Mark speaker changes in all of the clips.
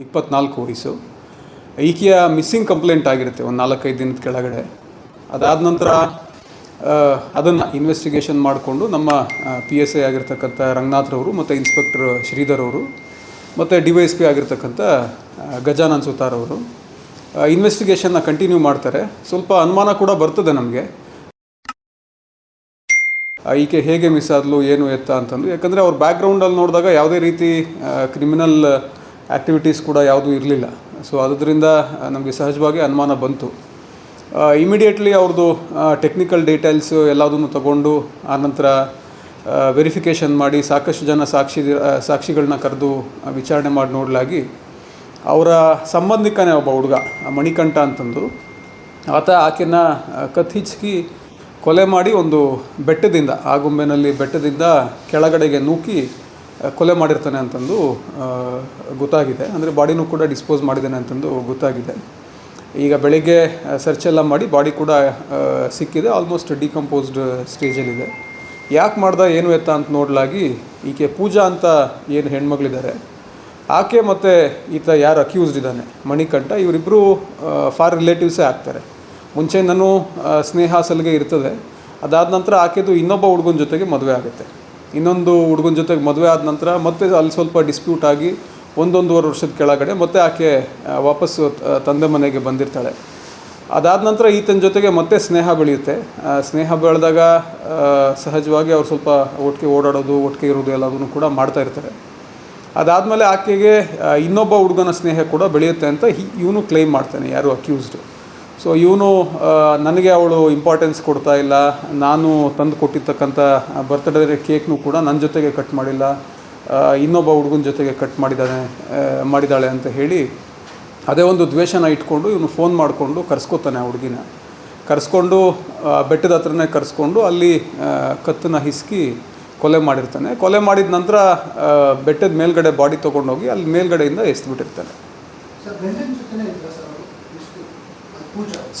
Speaker 1: ಇಪ್ಪತ್ನಾಲ್ಕು ವಯಸ್ಸು ಈಕೆಯ ಮಿಸ್ಸಿಂಗ್ ಕಂಪ್ಲೇಂಟ್ ಆಗಿರುತ್ತೆ ಒಂದು ನಾಲ್ಕೈದು ದಿನದ ಕೆಳಗಡೆ. ಅದಾದ ನಂತರ ಅದನ್ನು ಇನ್ವೆಸ್ಟಿಗೇಷನ್ ಮಾಡಿಕೊಂಡು ನಮ್ಮ ಪಿ ಎಸ್ ಐ ಆಗಿರ್ತಕ್ಕಂಥ ರಂಗನಾಥ್ರವರು ಮತ್ತು ಇನ್ಸ್ಪೆಕ್ಟರ್ ಶ್ರೀಧರ್ ಅವರು ಮತ್ತು ಡಿ ವೈ ಎಸ್ ಪಿ ಆಗಿರ್ತಕ್ಕಂಥ ಗಜಾನಂದ್ ಸುತಾರ್ ಅವರು ಇನ್ವೆಸ್ಟಿಗೇಷನ್ನ ಕಂಟಿನ್ಯೂ ಮಾಡ್ತಾರೆ. ಸ್ವಲ್ಪ ಅನುಮಾನ ಕೂಡ ಬರ್ತದೆ ನಮಗೆ. ಈಕೆ ಹೇಗೆ ಮಿಸ್ ಆದಲು, ಏನು ಎತ್ತ ಅಂತಂದು. ಯಾಕಂದರೆ ಅವ್ರ ಬ್ಯಾಕ್ಗ್ರೌಂಡಲ್ಲಿ ನೋಡಿದಾಗ ಯಾವುದೇ ರೀತಿ ಕ್ರಿಮಿನಲ್ ಆ್ಯಕ್ಟಿವಿಟೀಸ್ ಕೂಡ ಯಾವುದೂ ಇರಲಿಲ್ಲ. ಸೊ ಅದರಿಂದ ನಮಗೆ ಸಹಜವಾಗಿ ಅನುಮಾನ ಬಂತು. ಇಮಿಡಿಯೇಟ್ಲಿ ಅವ್ರದ್ದು ಟೆಕ್ನಿಕಲ್ ಡೀಟೇಲ್ಸ್ ಎಲ್ಲದನ್ನು ತಗೊಂಡು ಆನಂತರ ವೆರಿಫಿಕೇಷನ್ ಮಾಡಿ ಸಾಕಷ್ಟು ಜನ ಸಾಕ್ಷಿ ಸಾಕ್ಷಿಗಳನ್ನ ಕರೆದು ವಿಚಾರಣೆ ಮಾಡಿ ನೋಡಲಾಗಿ, ಅವರ ಸಂಬಂಧಿಕನೇ ಒಬ್ಬ ಹುಡುಗ ಮಣಿಕಂಠ ಅಂತಂದು, ಆತ ಆಕೆನ ಕತ್ ಹಿಚ್ಕಿ ಕೊಲೆ ಮಾಡಿ ಒಂದು ಬೆಟ್ಟದಿಂದ ಆಗುಂಬೆನಲ್ಲಿ ಬೆಟ್ಟದಿಂದ ಕೆಳಗಡೆಗೆ ನೂಕಿ ಕೊಲೆ ಮಾಡಿರ್ತಾನೆ ಅಂತಂದು ಗೊತ್ತಾಗಿದೆ. ಅಂದರೆ ಬಾಡಿನೂ ಕೂಡ ಡಿಸ್ಪೋಸ್ ಮಾಡಿದ್ದಾನೆ ಅಂತಂದು ಗೊತ್ತಾಗಿದೆ. ಈಗ ಬೆಳಿಗ್ಗೆ ಸರ್ಚ್ ಎಲ್ಲ ಮಾಡಿ ಬಾಡಿ ಕೂಡ ಸಿಕ್ಕಿದೆ. ಆಲ್ಮೋಸ್ಟ್ ಡಿಕಂಪೋಸ್ಡ್ ಸ್ಟೇಜಲ್ಲಿದೆ ಯಾಕೆ ಮಾಡ್ದ, ಏನು ಎತ್ತ ಅಂತ ನೋಡಲಾಗಿ ಈಕೆ ಪೂಜಾ ಅಂತ ಏನು ಹೆಣ್ಮಗಳಿದ್ದಾರೆ, ಆಕೆ ಮತ್ತು ಈತ ಯಾರು ಅಕ್ಯೂಸ್ಡ್ ಇದ್ದಾನೆ, ಮಣಿಕಂಠ ಇವರಿಬ್ಬರು ಫಾರ್ ರಿಲೇಟಿವ್ಸೇ ಆಗ್ತಾರೆ. ಮುಂಚೆ ನಾನು ಸ್ನೇಹ ಸಲಿಗೆ ಇರ್ತದೆ. ಅದಾದ ನಂತರ ಆಕೆದು ಇನ್ನೊಬ್ಬ ಹುಡುಗನ ಜೊತೆಗೆ ಮದುವೆ ಆಗುತ್ತೆ. ಇನ್ನೊಂದು ಹುಡುಗನ ಜೊತೆಗೆ ಮದುವೆ ಆದ ನಂತರ ಮತ್ತೆ ಅಲ್ಲಿ ಸ್ವಲ್ಪ ಡಿಸ್ಪ್ಯೂಟ್ ಆಗಿ ಒಂದೊಂದುವರೆ ವರ್ಷದ ಕೆಳಗಡೆ ಮತ್ತೆ ಆಕೆ ವಾಪಸ್ಸು ತಂದೆ ಮನೆಗೆ ಬಂದಿರ್ತಾಳೆ. ಅದಾದ ನಂತರ ಈತನ ಜೊತೆಗೆ ಮತ್ತೆ ಸ್ನೇಹ ಬೆಳೆಯುತ್ತೆ. ಸ್ನೇಹ ಬೆಳೆದಾಗ ಸಹಜವಾಗಿ ಅವ್ರು ಸ್ವಲ್ಪ ಒಟ್ಟಿಗೆ ಓಡಾಡೋದು, ಒಟ್ಟಿಗೆ ಇರೋದು ಎಲ್ಲದನ್ನು ಕೂಡ ಮಾಡ್ತಾ ಇರ್ತಾರೆ. ಅದಾದಮೇಲೆ ಆಕೆಗೆ ಇನ್ನೊಬ್ಬ ಹುಡುಗನ ಸ್ನೇಹ ಕೂಡ ಬೆಳೆಯುತ್ತೆ ಅಂತ ಇವನು ಕ್ಲೈಮ್ ಮಾಡ್ತಾನೆ, ಯಾರು ಅಕ್ಯೂಸ್ಡು ಸೊ ಇವನು ನನಗೆ ಅವಳು ಇಂಪಾರ್ಟೆನ್ಸ್ ಕೊಡ್ತಾ ಇಲ್ಲ. ನಾನು ತಂದು ಕೊಟ್ಟಿರ್ತಕ್ಕಂಥ ಬರ್ತ್ಡೇ ಕೇಕ್ನು ಕೂಡ ನನ್ನ ಜೊತೆಗೆ ಕಟ್ ಮಾಡಿಲ್ಲ. ಇನ್ನೊಬ್ಬ ಹುಡುಗನ ಜೊತೆಗೆ ಕಟ್ ಮಾಡಿದ್ದಾನೆ ಮಾಡಿದ್ದಾಳೆ ಅಂತ ಹೇಳಿ ಅದೇ ಒಂದು ದ್ವೇಷನ ಇಟ್ಕೊಂಡು ಇವನು ಫೋನ್ ಮಾಡಿಕೊಂಡು ಕರೆಸ್ಕೋತಾನೆ ಆ ಹುಡುಗಿನ. ಕರೆಸ್ಕೊಂಡು ಬೆಟ್ಟದ ಹತ್ರನೇ ಕರೆಸ್ಕೊಂಡು ಅಲ್ಲಿ ಕತ್ತನ್ನು ಹಿಸ್ಕಿ ಕೊಲೆ ಮಾಡಿರ್ತಾನೆ. ಕೊಲೆ ಮಾಡಿದ ನಂತರ ಬೆಟ್ಟದ ಮೇಲ್ಗಡೆ ಬಾಡಿ ತೊಗೊಂಡೋಗಿ ಅಲ್ಲಿ ಮೇಲ್ಗಡೆಯಿಂದ ಎಸ್ದುಬಿಟ್ಟಿರ್ತಾನೆ
Speaker 2: ಸರ್?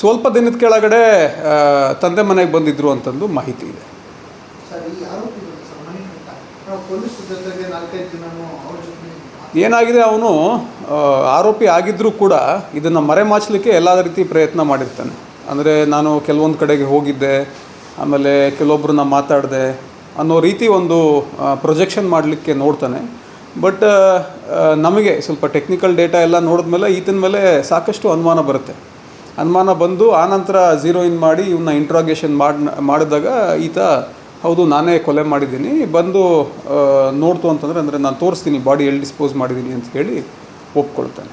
Speaker 1: ಸ್ವಲ್ಪ ದಿನದ ಕೆಳಗಡೆ ತಂದೆ ಮನೆಗೆ ಬಂದಿದ್ರು ಅಂತಂದು ಮಾಹಿತಿ ಇದೆ. ಏನಾಗಿದೆ ಅವನು? ಆರೋಪಿ ಆಗಿದ್ದರೂ ಕೂಡ ಇದನ್ನು ಮರೆಮಾಚಲಿಕ್ಕೆ ಎಲ್ಲ ರೀತಿ ಪ್ರಯತ್ನ ಮಾಡಿರ್ತಾನೆ. ಅಂದರೆ ನಾನು ಕೆಲವೊಂದು ಕಡೆಗೆ ಹೋಗಿದ್ದೆ ಆಮೇಲೆ ಕೆಲವೊಬ್ಬರನ್ನ ಮಾತಾಡಿದೆ ಅನ್ನೋ ರೀತಿ ಒಂದು ಪ್ರೊಜೆಕ್ಷನ್ ಮಾಡಲಿಕ್ಕೆ ನೋಡ್ತಾನೆ. ಬಟ್ ನಮಗೆ ಸ್ವಲ್ಪ ಟೆಕ್ನಿಕಲ್ ಡೇಟಾ ಎಲ್ಲ ನೋಡಿದ್ಮೇಲೆ ಈತನ ಮೇಲೆ ಸಾಕಷ್ಟು ಅನುಮಾನ ಬರುತ್ತೆ. ಅನುಮಾನ ಬಂದು ಆನಂತರ ಝೀರೋ ಇನ್ ಮಾಡಿ ಇವನ್ನ ಇಂಟ್ರಾಗೇಷನ್ ಮಾಡಿ ಮಾಡಿದಾಗ ಈತ, ಹೌದು, ನಾನೇ ಕೊಲೆ ಮಾಡಿದ್ದೀನಿ, ಬಂದು ನೋಡ್ತು ಅಂತಂದರೆ, ಅಂದರೆ ನಾನು ತೋರಿಸ್ತೀನಿ ಬಾಡಿ ಎಲ್ಲಿ ಡಿಸ್ಪೋಸ್ ಮಾಡಿದ್ದೀನಿ ಅಂತ ಹೇಳಿ ಒಪ್ಕೊಳ್ತಾನೆ.